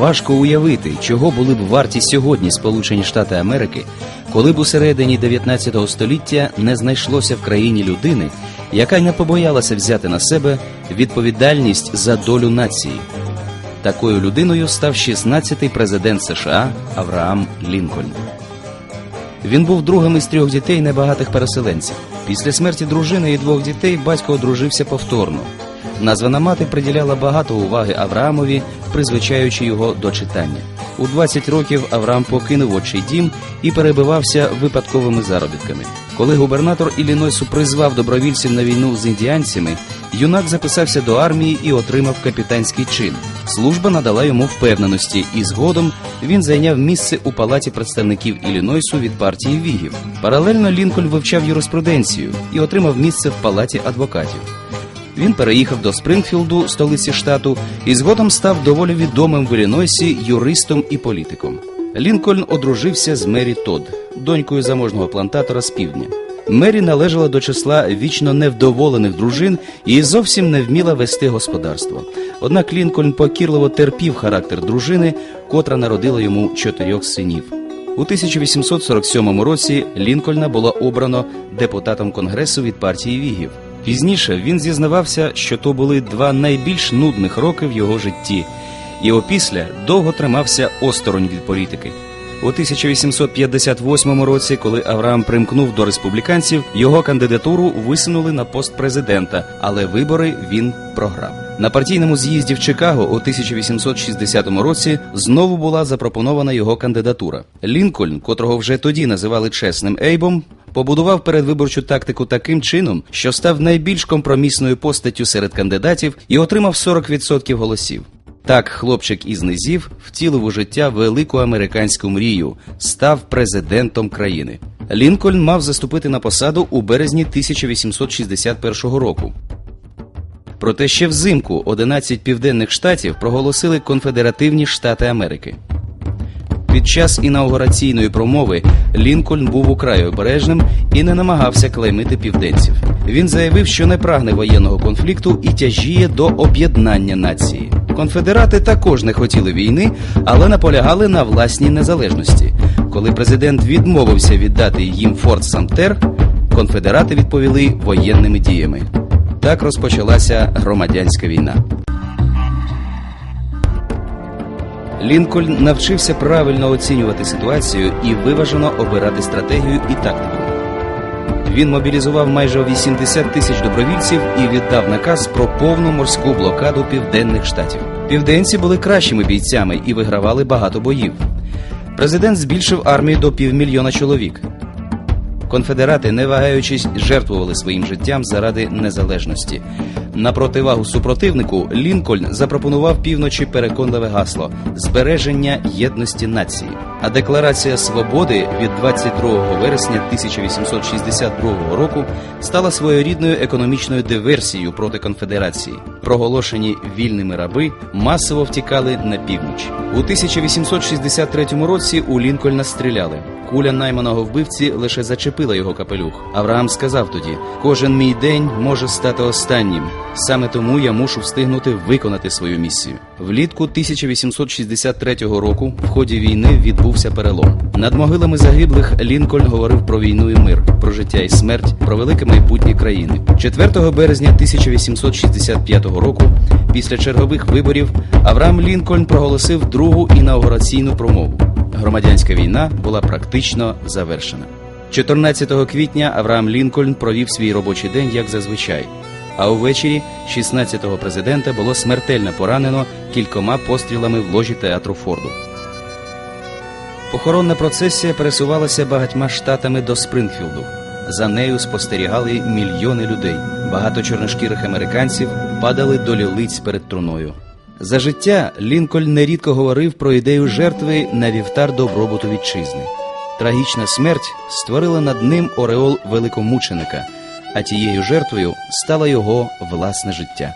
Важко уявити, чого були б варті сьогодні Сполучені Штати Америки, коли б у середині 19 століття не знайшлося в країні людини, яка не побоялася взяти на себе відповідальність за долю нації. Такою людиною став 16-й президент США Авраам Лінкольн. Він був другим із трьох дітей небагатих переселенців. Після смерті дружини і двох дітей батько одружився повторно. Названа мати приділяла багато уваги Авраамові, призвичаючи його до читання. У 20 років Авраам покинув отчий дім і перебивався випадковими заробітками. Коли губернатор Іллінойсу призвав добровільців на війну з індіанцями, юнак записався до армії і отримав капітанський чин. Служба надала йому впевненості, і згодом він зайняв місце у палаті представників Іллінойсу від партії Вігів. Паралельно Лінкольн вивчав юриспруденцію і отримав місце в палаті адвокатів. Він переїхав до Спрингфілду, столиці штату, і згодом став доволі відомим в Іллінойсі юристом і політиком. Лінкольн одружився з Мері Тодд, донькою заможного плантатора з півдня. Мері належала до числа вічно невдоволених дружин і зовсім не вміла вести господарство. Однак Лінкольн покірливо терпів характер дружини, котра народила йому чотирьох синів. У 1847 році Лінкольна було обрано депутатом конгресу від партії Вігів. Пізніше він зізнавався, що то були два найбільш нудних роки в його житті, і опісля довго тримався осторонь від політики. У 1858 році, коли Авраам примкнув до республіканців, його кандидатуру висунули на пост президента, але вибори він програв. На партійному з'їзді в Чикаго у 1860 році знову була запропонована його кандидатура. Лінкольн, котрого вже тоді називали чесним Ейбом, побудував передвиборчу тактику таким чином, що став найбільш компромісною постаттю серед кандидатів і отримав 40% голосів. Так, хлопчик із низів втілив у життя велику американську мрію, став президентом країни. Лінкольн мав заступити на посаду у березні 1861 року. Проте ще взимку 11 південних штатів проголосили конфедеративні штати Америки. Під час інаугураційної промови Лінкольн був украй обережним і не намагався клеймити південців. Він заявив, що не прагне воєнного конфлікту і тяжіє до об'єднання нації. Конфедерати також не хотіли війни, але наполягали на власній незалежності. Коли президент відмовився віддати їм Форт Самтер, конфедерати відповіли воєнними діями. Так розпочалася громадянська війна. Лінкольн навчився правильно оцінювати ситуацію і виважено обирати стратегію і тактику. Він мобілізував майже 80 тисяч добровільців і віддав наказ про повну морську блокаду південних штатів. Південці були кращими бійцями і вигравали багато боїв. Президент збільшив армію до півмільйона чоловік. Конфедерати, не вагаючись, жертвували своїм життям заради незалежності. На противагу супротивнику Лінкольн запропонував півночі переконливе гасло збереження єдності нації. А декларація свободи від 22 вересня 1862 року стала своєрідною економічною диверсією проти конфедерації. Проголошені вільними раби масово втікали на північ. У 1863 році у Лінкольна стріляли. Куля найманого вбивці лише зачепила його капелюх. Авраам сказав тоді: кожен мій день може стати останнім. Саме тому я мушу встигнути виконати свою місію. Влітку 1863 року в ході війни відбувся перелом. Над могилами загиблих Лінкольн говорив про війну і мир, про життя і смерть, про велике майбутнє країни. 4 березня 1865 року, після чергових виборів, Авраам Лінкольн проголосив другу інаугураційну промову. Громадянська війна була практично завершена. 14 квітня Авраам Лінкольн провів свій робочий день як зазвичай. А увечері 16-го президента було смертельно поранено кількома пострілами в ложі театру Форду. Похоронна процесія пересувалася багатьма штатами до Спрингфілду. За нею спостерігали мільйони людей. Багато чорношкірих американців падали до лілиць перед труною. За життя Лінкольн нерідко говорив про ідею жертви на вівтар добробуту вітчизни. Трагічна смерть створила над ним ореол великомученика, а тією жертвою стало його власне життя.